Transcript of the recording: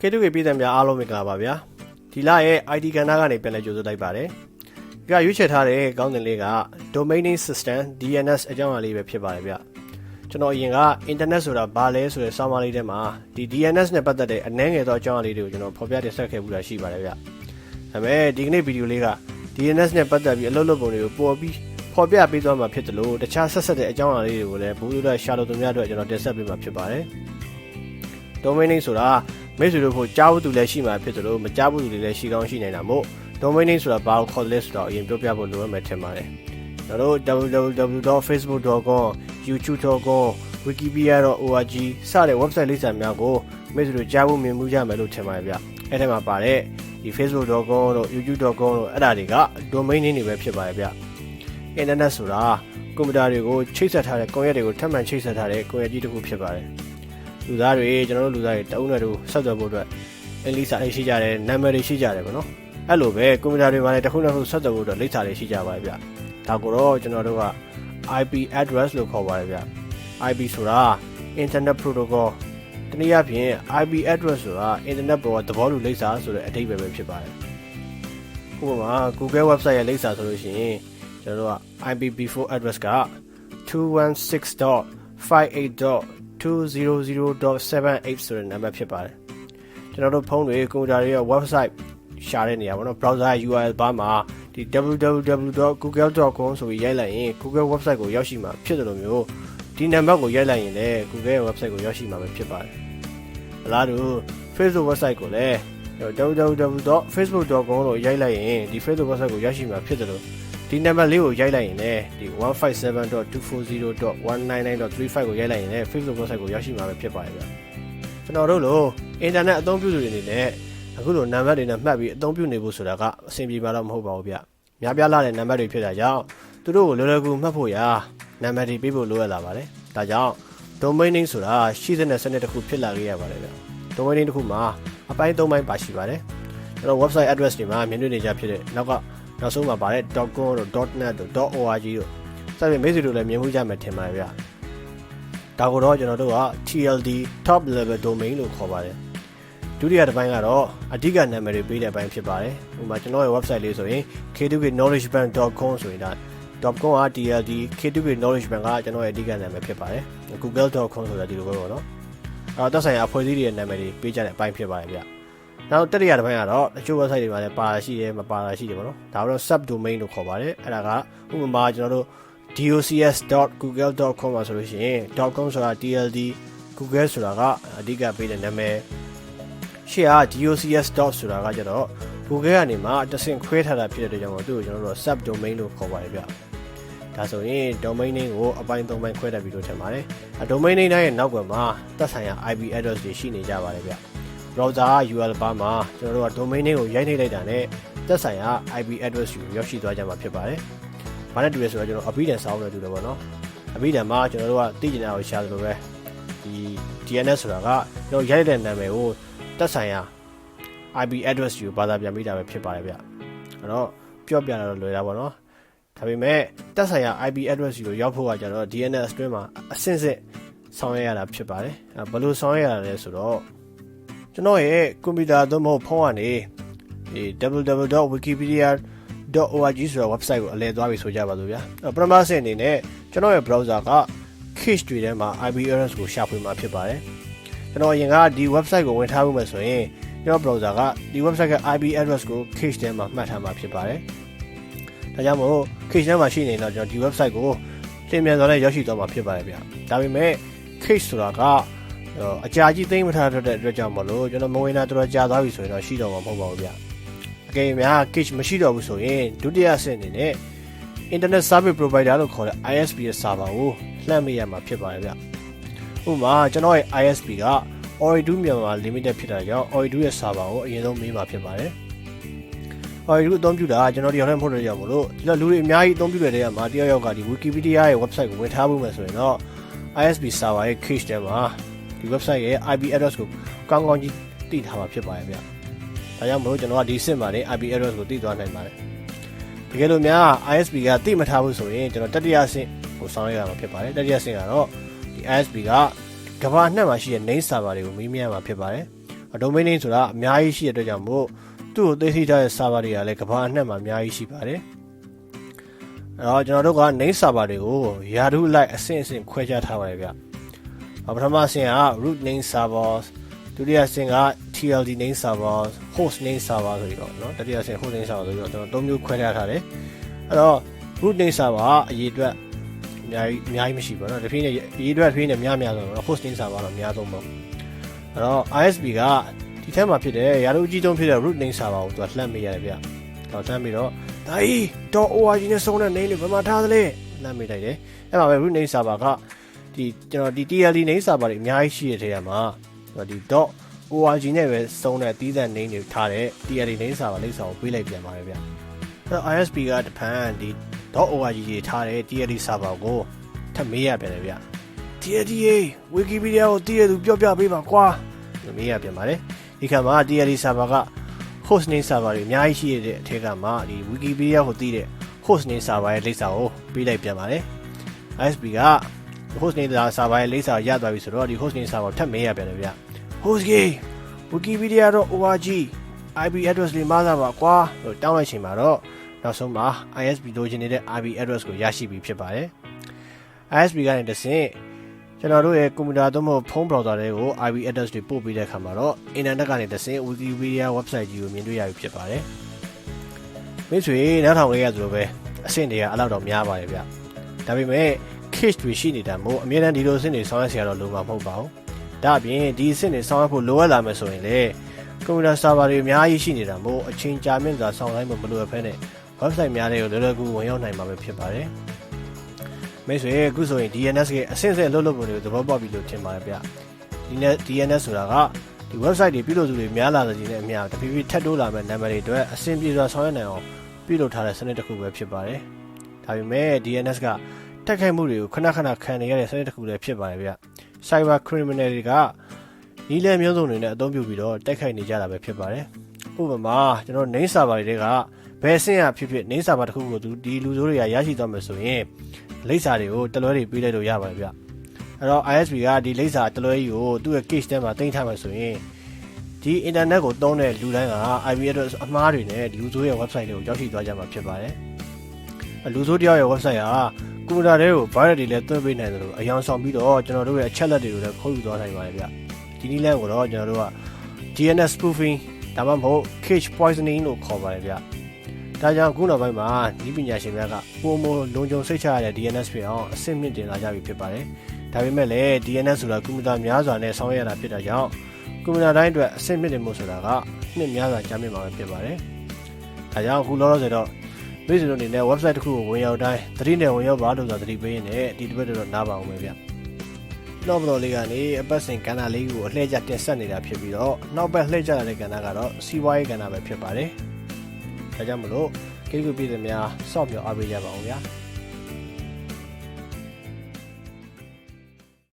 K2K ပြည်သူများအားလုံးမင်္ဂလာပါဗျာဒီလရဲ့ ID ကဏ္ဍကနေပြန်လည်ကြိုဆိုလိုက်ပါတယ်ဒီကရွေးချယ်ထားတဲ့ကောင်းတင်လေးက Domain Name System DNS အကြောင်းအရာလေးပဲဖြစ်ပါတယ်ဗျကျွန်တော်အရင်က internet ဆိုတာဘာလဲဆိုတဲ့စာမလေးထဲမှာဒီ DNS နဲ့ပတ်သက်တဲ့အနည်းငယ်သောအကြောင်းအရာလေးတွေကိုကျွန်တော်ဖော်ပြတင်ဆက်ခဲ့မှုတာရှိပါတယ်ဗျဒါပေမဲ့ဒီကနေ့ဗီဒီယိုလေးက DNS နဲ့ပတ်သက်ပြီးအလုပ်လုပ်ပုံတွေကိုပေါ်ပြီးဖော်ပြပေးသွားမှာဖြစ်တယ်လို့တခြားဆက်ဆက်တဲ့အကြောင်းအရာလေးတွေကိုလည်းဘူးလို့လည်းရှာလို့သူများအတွက်ကျွန်တော်တင်ဆက်ပေးမှာဖြစ်ပါတယ် domain name ဆိုတာ မိတ်ဆွေတို့ဖို့ကြားဘူးသူလည်းရှိမှာဖြစ်တယ်လို့မကြားဘူးသူတွေလည်းရှိကောင်းရှိနေတာမို့ domain name ဆိုတာဘာကိုခေါ်လဲဆိုတော့အရင်ပြောပြဖို့လိုရမယ်ထင်ပါတယ်ကျွန်တော်တို့ www.facebook.com youtube.com wikipedia.org စတဲ့ website လိပ်စာများကိုမိတ်ဆွေတို့ကြားဖို့မြင်မှုကြမယ်လို့ထင်ပါတယ်ဗျအဲ့ထဲမှာပါတဲ့ဒီ facebook.com တို့ youtube.com တို့အဲ့ဒါတွေက domain name တွေပဲဖြစ်ပါတယ်ဗျ internet ဆိုတာကွန်ပျူတာတွေကိုချိတ်ဆက်ထားတဲ့ကွန်ရက်တွေကိုထပ်မံချိတ်ဆက်ထားတဲ့ကွန်ရက်ကြီးတစ်ခုဖြစ်ပါတယ် လူသားတွေကျွန်တော်တို့လူသားတွေတအုံးနဲ့တို့ဆက်သွယ်ဖို့အတွက်အင်္ဂလိပ်စာတွေရှိကြတယ်နာမည်တွေရှိကြတယ်ပေါ့နော်အဲ့လိုပဲကွန်ပျူတာတွေမှာလည်းတစ်ခုတစ်ခုဆက်သွယ်ဖို့အတွက်လိပ်စာတွေရှိကြပါတယ်ဗျဒါကိုတော့ကျွန်တော်တို့က IP address လို့ခေါ်ပါတယ်ဗျ IP ဆိုတာ Internet Protocol တနည်းအားဖြင့် IP address ဆိုတာ Internet ပေါ်ကသဘောတူလိပ်စာဆိုတဲ့အဓိပ္ပာယ်ပဲဖြစ်ပါတယ်ဥပမာ Google website ရဲ့လိပ်စာဆိုလို့ရှိရင်ကျွန်တော်တို့က IPv4 address က 216.58.200.78ဆိုတဲ့နံပါတ်ဖြစ်ပါတယ်ကျွန်တော်တို့ဖုန်းတွေကွန်ပျူတာတွေရဲ့ website ရှာတဲ့နေရာပေါ့နော် browser URL ဘာမှာဒီ www.google.com ဆိုပြီးရိုက်လိုက်ရင် Google website ကိုရောက်ရှိမှာဖြစ်တယ်လို့မျိုးဒီနံပါတ်ကိုရိုက်လိုက်ရင်လည်း Google ရဲ့ website ကိုရောက်ရှိမှာပဲဖြစ်ပါတယ်အလားတူ Facebook website ကိုလည်း www.facebook.com လို့ရိုက်လိုက်ရင်ဒီ Facebook website ကိုရောက်ရှိမှာဖြစ်တယ်လို့ ဒီနံပါတ်လေးကိုရိုက်လိုက်ရင်လည်းဒီ157.240.199.35ကိုရိုက်လိုက်ရင်လည်း Facebook website ကိုရောက်ရှိမှာပဲဖြစ်ပါတယ်ဗျကျွန်တော်တို့လိုအင်တာနက်အသုံးပြုသူတွေအနေနဲ့အခုလိုနံပါတ်တွေနဲ့မှတ်ပြီးအသုံးပြုနေဖို့ဆိုတာကအဆင်ပြေမှာတော့မဟုတ်ပါဘူးဗျများပြားလာတဲ့နံပါတ်တွေဖြစ်တာကြောင့်သူတို့ကိုလောလောကူမှတ်ဖို့ရာနံပါတ်တွေပေးဖို့လိုအပ်လာပါတယ်ဒါကြောင့် domain name ဆိုတာရှိတဲ့စနစ်တစ်ခုဖြစ်လာခဲ့ရပါတယ်ဗျ domain name တစ်ခုမှာအပိုင်း၃ပိုင်းပါရှိပါတယ်ကျွန်တော် website address တွေမှာမြင်တွေ့နေကြဖြစ်တဲ့နောက်က နောက်ဆုံးမှာပါတဲ့ .com တို့ .net တို့ .org တို့စသဖြင့်မိတ်ဆွေတို့လည်းမြင်မှုကြမယ်ထင်ပါတယ်ဗျဒါကိုတော့ကျွန်တော်တို့က TLD top level domain လို့ခေါ်ပါတယ်ဒုတိယတစ်ပိုင်းကတော့အဓိကနာမည်တွေပေးတဲ့အပိုင်းဖြစ်ပါတယ်ဥပမာကျွန်တော်ရဲ့ website လေးဆိုရင် k2knowledgebank.com ဆိုရင်ဒါ .com က TLD k2k knowledge bank ကကျွန်တော်ရဲ့အဓိကနာမည်ဖြစ်ပါတယ် google.com ဆိုတာဒီလိုပဲပေါ့နော်အဲတော့သက်ဆိုင်ရာအဖွဲ့အစည်းတွေရဲ့နာမည်တွေပေးကြတဲ့အပိုင်းဖြစ်ပါတယ်ဗျ နောက်တတိယတစ်ပိုင်းကတော့တချို့ website တွေမှာလည်းပါတာရှိတယ်မပါတာရှိတယ်ပေါ့နော်ဒါကတော့ sub domain လို့ခေါ်ပါတယ်အဲ့ဒါကဥပမာကျွန်တော်တို့ docs.google.com မှာဆိုလို့ရှိရင် .com ဆိုတာ TLD google ဆိုတာကအဓိကပေးတဲ့နာမည်ရှေ့က docs. ဆိုတာကကျတော့ google ကနေမှတဆင့်ခွဲထားတာဖြစ်တဲ့အတွက်ကြောင့်မို့သူ့ကိုကျွန်တော်တို့ sub domain လို့ခေါ်ပါတယ်ဗျဒါဆိုရင် domain name ကိုအပိုင်း၃ပိုင်းခွဲတက်ပြီးလို့ထင်ပါတယ်အ domain name တိုင်းရဲ့နောက်ကွယ်မှာသက်ဆိုင်ရာ IP address တွေရှိနေကြပါတယ်ဗျ browser URL bar မှာကျွန်တော်တို့က domain name ကိုရိုက်နှိပ်လိုက်တာနဲ့သက်ဆိုင်ရာ IP address ကိုရောက်ရှိသွားကြမှာဖြစ်ပါတယ်။ဘာနဲ့တူလဲဆိုတော့ကျွန်တော်အဘိဓမ္မာစောင်းနဲ့တူတယ်ပေါ့နော်။အဘိဓမ္မာကျွန်တော်တို့ကသိကျင်တာကိုရှာသလိုပဲဒီ DNS ဆိုတာကကျွန်တော်ရိုက်တဲ့နာမည်ကိုသက်ဆိုင်ရာ IP address ကိုဘာသာပြန်ပေးတာပဲဖြစ်ပါတယ်ဗျ။အဲ့တော့ပြောပြတာတော့လွယ်တာပေါ့နော်။ဒါပေမဲ့သက်ဆိုင်ရာ IP address ကိုရောက်ဖို့ကကျတော့ DNS အတွင်းမှာအဆင့်ဆင့်ဆောင်ရွက်ရတာဖြစ်ပါတယ်။အဲဘယ်လိုဆောင်ရွက်ရတာလဲဆိုတော့ ကျွန်တော်ရဲ့ကွန်ပျူတာသို့မဟုတ်ဖုန်းကနေဒီ www.wikipedia.org ဆိုတဲ့ website ကိုအလဲသွားပြီဆိုကြပါစို့ဗျာပထမဆင့်အနေနဲ့ကျွန်တော်ရဲ့ browser က cache တွေထဲမှာ IP address ကိုရှာဖွေမှာဖြစ်ပါတယ်ကျွန်တော်အရင်ကဒီ website ကိုဝင်ထားမှုမယ်ဆိုရင်ကျွန်တော် browser ကဒီ website က IP address ကို cache ထဲမှာမှတ်ထားမှာဖြစ်ပါတယ်ဒါကြောင့်မို့ cache ထဲမှာရှိနေတော့ကျွန်တော်ဒီ website ကိုလင်းမြန်စွာနဲ့ရောက်ရှိသွားမှာဖြစ်ပါတယ်ဗျာဒါပေမဲ့ cache ဆိုတာက အကြာကြီးသိမ့်မထားတတ်တဲ့အတွက်ကြောင့်မလို့ကျွန်တော်မဝင်တာတော်တော်ကြာသွားပြီဆိုရင်တော့ရှိတော့မှာမဟုတ်ပါဘူးဗျအကယ်များ cache မရှိတော့ဘူးဆိုရင်ဒုတိယအဆင့်အနေနဲ့ internet service provider လို့ခေါ်တဲ့ ISP ရဲ့ server ကိုလှမ်းမိရမှာဖြစ်ပါတယ်ဗျဥပမာကျွန်တော်ရဲ့ ISP က Ori2 မြန်မာ limited ဖြစ်တာကြောင့် Ori2 ရဲ့ server ကိုအရင်ဆုံးမေးမှာဖြစ်ပါတယ် Ori2 အသုံးပြုတာကျွန်တော်ဒီရောက်နေမဟုတ်တဲ့ကြောင့်မလို့ဒီလိုလူတွေအများကြီးအသုံးပြုတဲ့နေရာမှာတယောက်ယောက်ကဒီ Wikipedia ရဲ့ website ကိုဝင်ထားဖို့မယ်ဆိုရင်တော့ ISP server ရဲ့ cache ထဲမှာ ဒီ website ရဲ့ IP address ကိုကောင်းကောင်းကြီးသိထားမှာဖြစ်ပါတယ်ဗျ။ဒါကြောင့်မလို့ကျွန်တော်ကဒီစစ်မှာနေ IP address ကိုသိသွားနိုင်ပါတယ်။တကယ်လို့များ ISP ကသိမထားဘူးဆိုရင်ကျွန်တော်တတိယဆင့်ကိုဆောင်ရွက်ရမှာဖြစ်ပါတယ်။တတိယဆင့်ကတော့ဒီ ISP ကကမ္ဘာနှံ့မှာရှိတဲ့ name server တွေကိုမေးမြန်းရမှာဖြစ်ပါတယ်။ domain name ဆိုတာအများကြီးရှိတဲ့အတွက်ကြောင့်မို့သူ့ကိုသိသိထားတဲ့ server တွေကလည်းကမ္ဘာအနှံ့မှာအများကြီးရှိပါတယ်အဲ့တော့ကျွန်တော်တို့က name server တွေကိုယာရုလိုက်အဆင့်အဆင့်ခွဲခြားထားပါတယ်ဗျ ပထမအဆင့်က root name servers ဒုတိယအဆင့်က TLD name server host name server ဆိုပြီးတော့เนาะတတိယအဆင့် host name server ဆိုပြီးတော့ကျွန်တော်သုံးမျိုးခွဲခြားထားတယ်အဲ့တော့ root name server ကအရေးအတွက်အများကြီးအများကြီးမရှိဘူးเนาะတစ်ဖြည်းနဲ့အရေးအတွက်တစ်ဖြည်းနဲ့များများဆုံးတော့ host name server တော့အများဆုံးပေါ့အဲ့တော့ ISP ကဒီထဲမှာဖြစ်တဲ့ရာထူးအကြီးဆုံးဖြစ်တဲ့ root name server ကိုသူကလှမ်းမိရတယ်ဗျ။တော့လှမ်းပြီးတော့ဒါကြီး .org နဲ့စုံတဲ့ name တွေဘယ်မှာထားသလဲလှမ်းမိလိုက်တယ်။အဲ့မှာပဲ root name server က ဒီကျွန်တော်ဒီ TLD name server တွေအများကြီးရှိတဲ့ထဲမှာဒီ .org နဲ့ပဲစုံတဲ့တီးသန့် name တွေထားတဲ့ TLD name server လိပ်စာကိုပေးလိုက်ပြန်ပါတယ်ဗျ။အဲ့တော့ ISP ကတဖန်ဒီ .org ကြီးထားတဲ့ TLD server ကိုထပ်မေးရပြန်တယ်ဗျ။ TLD Wikipedia ကိုတည်ရသူပြောပြပေးပါကွာလို့မေးရပြန်ပါတယ်ဒီခါမှာ TLD server က host name server တွေအများကြီးရှိတဲ့အထက်ကမှာဒီ Wikipedia ကိုတည်တဲ့ host name server ရဲ့လိပ်စာကိုပေးလိုက်ပြန်ပါတယ် ISP က host name server ရဲ့လိပ်စာရသွားပြီဆိုတော့ဒီ host name server ထပ်မေးရပြန်တယ်ဗျ host gay wikipedia.org IP address လေးမှားသားပါကွာလို့တောင်းလိုက်ချိန်မှာတော့နောက်ဆုံးမှာ ISP လိုချင်နေတဲ့ IP address ကိုရရှိပြီဖြစ်ပါတယ် ISP ကနေတဆင့်ကျွန်တော်တို့ရဲ့ကွန်ပျူတာသို့မဟုတ်ဖုန်း browser တွေကို IP address တွေပို့ပေးတဲ့အခါမှာတော့ internet ကနေတဆင့် Wikipedia website ကြီးကိုမြင်တွေ့ရပြီဖြစ်ပါတယ်မိတ်ဆွေနောက်ထောင်လေးရသလိုပဲအဆင့်တွေကအဲ့လောက်တော့များပါတယ်ဗျဒါပေမဲ့ cage တွေရှိနေတာမို့အများအားဒီလိုအဆင့်တွေဆောင်ရွက်စရာတော့လိုမှာမဟုတ်ပါဘူး။ဒါ့အပြင်ဒီအဆင့်တွေဆောင်ရွက်ဖို့လိုအပ်လာမယ်ဆိုရင်လည်းကွန်ပျူတာဆာဗာတွေအများကြီးရှိနေတာမို့အချိန်ကြာမြင့်စွာဆောင်လိုက်မှမလိုအပ်ဖ ೇನೆ website များတွေကိုလွယ်လွယ်ကူဝင်ရောက်နိုင်မှာပဲဖြစ်ပါတယ်။မိတ်ဆွေအခုဆိုရင် DNS ရဲ့အဆင့်ဆင့်လှုပ်လှုပ်ပုံတွေကိုသဘောပေါက်ပြီလို့ထင်ပါတယ်ဗျ။ဒီ DNS ဆိုတာကဒီ website တွေပြုလုပ်သူတွေများလာတဲ့ကြီးနဲ့အများတဖြည်းဖြည်းထပ်တိုးလာမဲ့ number တွေအတွက်အဆင့်ပြေစွာဆောင်ရွက်နိုင်အောင်ပြုလုပ်ထားတဲ့စနစ်တစ်ခုပဲဖြစ်ပါတယ်။ဒါပေမဲ့ DNS က တက်ခိုက်မှုတွေကိုခဏခဏခံနေရတဲ့စနစ်တစ်ခုလည်းဖြစ်ပါတယ်ဗျ cyber criminal တွေကနီးလည်မျိုးစုံတွေနဲ့အသုံးပြုပြီးတော့တိုက်ခိုက်နေကြတာပဲဖြစ်ပါတယ်ဥပမာကျွန်တော် name server တွေကဘယ်အဆင့်အဖြစ်ဖြစ် name server တစ်ခုကိုဒီလူဆိုးတွေကရရှိသွားမယ်ဆိုရင်လိပ်စာတွေကိုတလွဲတွေပေးလိုက်လို့ရပါတယ်ဗျအဲ့တော့ ISP ကဒီလိပ်စာတလွဲကြီးကိုသူ့ရဲ့ case ထဲမှာတင်ထားမယ်ဆိုရင်ဒီ internet ကိုသုံးတဲ့လူတိုင်းက IP address အမှားတွေနဲ့လူဆိုးရဲ့ website တွေကိုရောက်ရှိသွားကြမှာဖြစ်ပါတယ်လူဆိုးတယောက်ရဲ့ website က ကွန်ပျူတာတွေကို virus တွေလည်းသွင်းပေးနိုင်တယ်လို့အယောင်ဆောင်ပြီးတော့ကျွန်တော်တို့ရဲ့အချက်လက်တွေကိုလည်းခိုးယူသွားနိုင်ပါတယ်ဗျဒီနည်းလမ်းကိုတော့ကျွန်တော်တို့က DNS spoofing ဒါမှမဟုတ် cache poisoning လို့ခေါ်ပါတယ်ဗျဒါကြောင့်ခုနောက်ပိုင်းမှာဒီပညာရှင်များကပုံမလုံခြုံစိတ်ချရတဲ့ DNS ဖြစ်အောင်အဆင့်မြင့်တင်လာကြပြီဖြစ်ပါတယ်ဒါပေမဲ့လည်း DNS ဆိုတာကွန်ပျူတာများစွာနဲ့ဆောင်ရွက်ရတာဖြစ်တာကြောင့်ကွန်ပျူတာတိုင်းအတွက်အဆင့်မြင့်တင်မှုဆိုတာကနှစ်များစွာကြာမြင့်မှာပဲဖြစ်ပါတယ်ဒါကြောင့်အခုလောလောဆယ်တော့ မိတ်ဆွေတို့အနေနဲ့ website တစ်ခုကိုဝင်ရောက်တိုင်းသတိနဲ့ဝင်ရောက်ပါလို့ဆိုတာသတိပေးရင်လည်းဒီတစ်ပတ်တော့နားပါအောင်ပဲဗျနောက်ဘလော်လေးကနေအပတ်စဉ်ကဏ္ဍလေးကိုအလှည့်ကျတင်ဆက်နေတာဖြစ်ပြီးတော့နောက်ဘက်လှည့်ကျတဲ့ကဏ္ဍကတော့စီးပွားရေးကဏ္ဍပဲဖြစ်ပါတယ်။ဒါကြောင့်မလို့ကိကုပြည်သူများစောင့်မျှော်အားပေးကြပါအောင်ဗျာ။